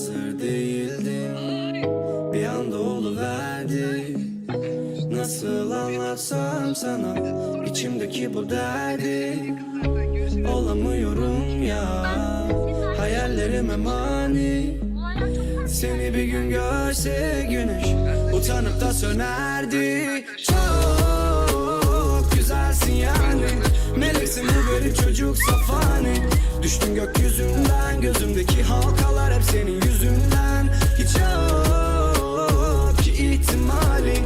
hazır değildim Bir anda oluverdi. Nasıl anlatsam sana? İçimdeki bu derdi. Olamıyorum ya. Hayallerime mani. Seni bir gün görse güneş Utanıp da sönerdi. Çok Düştün gökyüzünden Gözümdeki halkalar hep senin yüzünden. Hiç yok ki ihtimali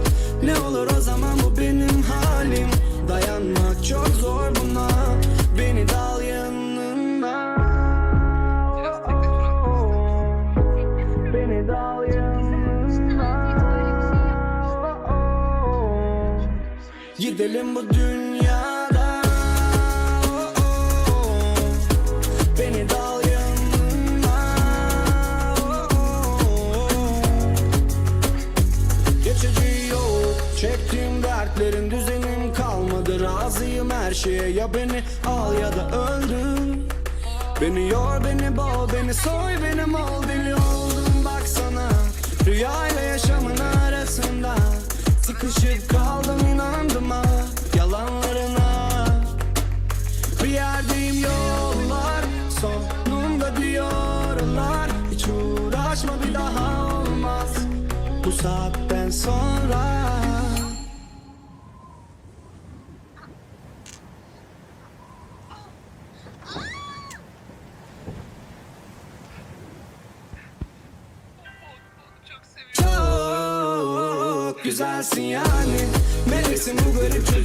Ne olur o zaman bu benim halim. Dayanmak çok zor buna. Beni dal yanına. Beni dal yanına. Gidelim bu dünyadan dertlerin düzenim kalmadı Razıyım her şeye. Ya beni al ya da öldür. Beni yor beni boğ beni soy benim ol Deli oldum baksana Rüyayla yaşamın arasında Sıkışıp kaldım inandım ha. Yalanlarına Bir yerdeyim yollar Sonunda diyorlar. Hiç uğraşma bir daha olmaz. Bu saatten sonra güzelsin yani. Meleksin bu garip çocuk